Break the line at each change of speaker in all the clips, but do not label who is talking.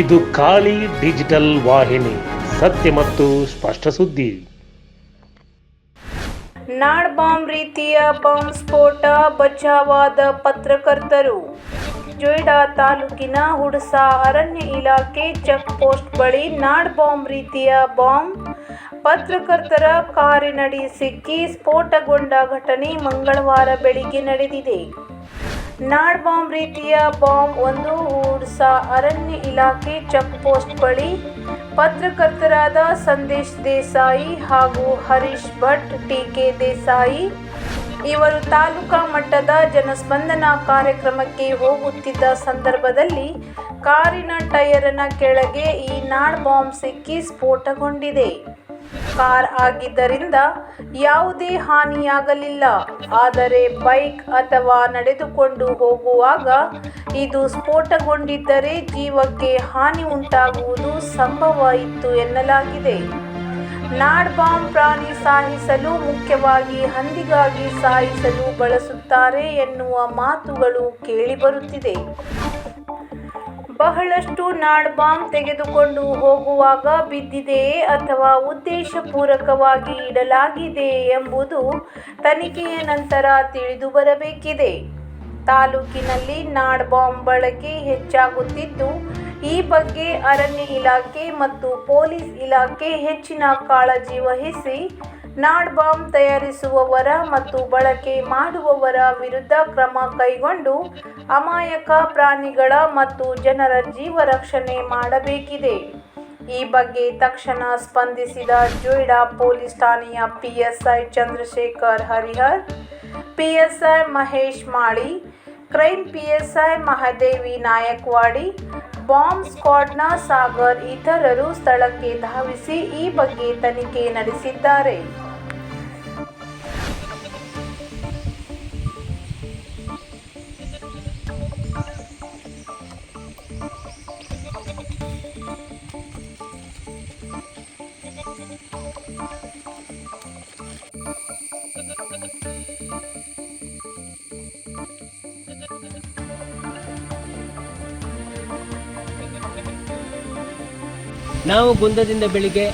ಇದು ಖಾಲಿ ಡಿಜಿಟಲ್ ವಾಹಿನಿ, ಸತ್ಯ ಮತ್ತು ಸ್ಪಷ್ಟ ಸುದ್ದಿ.
ನಾಡ್ ಬಾಂಬ್ ರೀತಿಯ ಬಾಂಬ್ ಸ್ಫೋಟ, ಬಚಾವಾದ ಪತ್ರಕರ್ತರು. ಜೊಯ್ಡಾ ತಾಲೂಕಿನ ಹುಡ್ಸಾ ಅರಣ್ಯ ಇಲಾಖೆ ಚೆಕ್ ಪೋಸ್ಟ್ ಬಳಿ ನಾಡ್ ಬಾಂಬ್ ರೀತಿಯ ಬಾಂಬ್ ಪತ್ರಕರ್ತರ ಕಾರಿನಡಿ ಸಿಕ್ಕಿ ಸ್ಫೋಟಗೊಂಡ ಘಟನೆ ಮಂಗಳವಾರ ಬೆಳಿಗ್ಗೆ ನಡೆದಿದೆ. ನಾಡ್ ಬಾಂಬ್ ರೀತಿಯ ಬಾಂಬ್ ಒಂದು ಹುಡ್ಸ ಅರಣ್ಯ ಇಲಾಖೆ ಚೆಕ್ ಪೋಸ್ಟ್ ಬಳಿ ಪತ್ರಕರ್ತರಾದ ಸಂದೇಶ್ ದೇಸಾಯಿ ಹಾಗೂ ಹರೀಶ್ ಭಟ್, ಟಿಕೆ ದೇಸಾಯಿ ಇವರು ತಾಲೂಕಾ ಮಟ್ಟದ ಜನಸ್ಪಂದನ ಕಾರ್ಯಕ್ರಮಕ್ಕೆ ಹೋಗುತ್ತಿದ್ದ ಸಂದರ್ಭದಲ್ಲಿ ಕಾರಿನ ಟಯರಿನ ಕೆಳಗೆ ಈ ನಾಡ್ ಬಾಂಬ್ ಸಿಕ್ಕಿ ಸ್ಫೋಟಗೊಂಡಿದೆ. ಕಾರ್ ಆಗಿದ್ದರಿಂದ ಯಾವುದೇ ಹಾನಿಯಾಗಲಿಲ್ಲ. ಆದರೆ ಬೈಕ್ ಅಥವಾ ನಡೆದುಕೊಂಡು ಹೋಗುವಾಗ ಇದು ಸ್ಫೋಟಗೊಂಡಿದ್ದರೆ ಜೀವಕ್ಕೆ ಹಾನಿ ಉಂಟಾಗುವುದು ಸಂಭವ ಇತ್ತು ಎನ್ನಲಾಗಿದೆ. ನಾಡ್ ಬಾಂಬ್ ಪ್ರಾಣಿ ಸಾಯಿಸಲು ಮುಖ್ಯವಾಗಿ ಹಂದಿಗಾಗಿ ಸಾಯಿಸಲು ಬಳಸುತ್ತಾರೆ ಎನ್ನುವ ಮಾತುಗಳು ಕೇಳಿಬರುತ್ತಿದೆ. ಬಹಳಷ್ಟು ನಾಡ್ ಬಾಂಬ್ ತೆಗೆದುಕೊಂಡು ಹೋಗುವಾಗ ಬಿದ್ದಿದೆಯೇ ಅಥವಾ ಉದ್ದೇಶಪೂರಕವಾಗಿ ಇಡಲಾಗಿದೆ ಎಂಬುದು ತನಿಖೆಯ ನಂತರ ತಿಳಿದು ಬರಬೇಕಿದೆ. ತಾಲೂಕಿನಲ್ಲಿ ನಾಡ್ ಬಾಂಬ್ ಬಳಕೆ ಹೆಚ್ಚಾಗುತ್ತಿದ್ದು, ಈ ಬಗ್ಗೆ ಅರಣ್ಯ ಇಲಾಖೆ ಮತ್ತು ಪೊಲೀಸ್ ಇಲಾಖೆ ಹೆಚ್ಚಿನ ಕಾಳಜಿ ವಹಿಸಿ ನಾಡ್ ಬಾಂಬ್ ತಯಾರಿಸುವವರ ಮತ್ತು ಬಳಕೆ ಮಾಡುವವರ ವಿರುದ್ಧ ಕ್ರಮ ಕೈಗೊಂಡು ಅಮಾಯಕ ಪ್ರಾಣಿಗಳ ಮತ್ತು ಜನರ ಜೀವ ರಕ್ಷಣೆ ಮಾಡಬೇಕಿದೆ. ಈ ಬಗ್ಗೆ ತಕ್ಷಣ ಸ್ಪಂದಿಸಿದ ಜೋಯ್ಡಾ ಪೊಲೀಸ್ ಠಾಣೆಯ PSI Chandrashekhar Harihar, PSI Mahesh Mali crime PSI Mahadevi Nayakwadi, bomb ಸ್ಕ್ವಾಡ್ನ Sagar ಇತರರು ಸ್ಥಳಕ್ಕೆ ಧಾವಿಸಿ ಈ ಬಗ್ಗೆ ತನಿಖೆ ನಡೆಸಿದ್ದಾರೆ.
ನಾವು ಗುಂದದಿಂದ ಬೆಳಿಗ್ಗೆ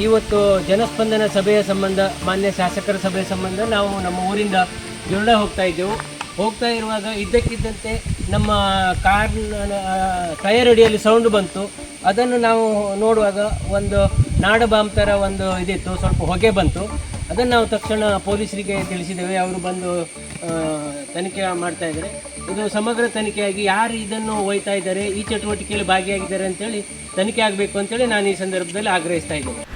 ಇವತ್ತು ಜನಸ್ಪಂದನ ಸಭೆಯ ಸಂಬಂಧ, ಮಾನ್ಯ ಶಾಸಕರ ಸಭೆಯ ಸಂಬಂಧ ನಾವು ನಮ್ಮ ಊರಿಂದ ಜೊಳ್ಳ ಹೋಗ್ತಾ ಇದ್ದೆವು. ಹೋಗ್ತಾ ಇರುವಾಗ ಇದ್ದಕ್ಕಿದ್ದಂತೆ ನಮ್ಮ ಕಾರ್ ಟಯರ್ ಅಡಿಯಲ್ಲಿ ಸೌಂಡ್ ಬಂತು. ಅದನ್ನು ನಾವು ನೋಡುವಾಗ ಒಂದು ನಾಡ ಬಾಂಬ್ ಥರ ಒಂದು ಇದಿತ್ತು, ಸ್ವಲ್ಪ ಹೊಗೆ ಬಂತು. ಅದನ್ನು ನಾವು ತಕ್ಷಣ ಪೊಲೀಸರಿಗೆ ತಿಳಿಸಿದ್ದೇವೆ. ಅವರು ಬಂದು ತನಿಖೆ ಮಾಡ್ತಾ ಇದ್ದಾರೆ. ಇದು ಸಮಗ್ರ ತನಿಖೆಯಾಗಿ ಯಾರು ಇದನ್ನು ಒಯ್ತಾ ಇದ್ದಾರೆ, ಈ ಚಟುವಟಿಕೆಯಲ್ಲಿ ಭಾಗಿಯಾಗಿದ್ದಾರೆ ಅಂತೇಳಿ ತನಿಖೆ ಆಗಬೇಕು ಅಂತೇಳಿ ನಾನು ಈ ಸಂದರ್ಭದಲ್ಲಿ ಆಗ್ರಹಿಸ್ತಾ ಇದ್ದೇನೆ.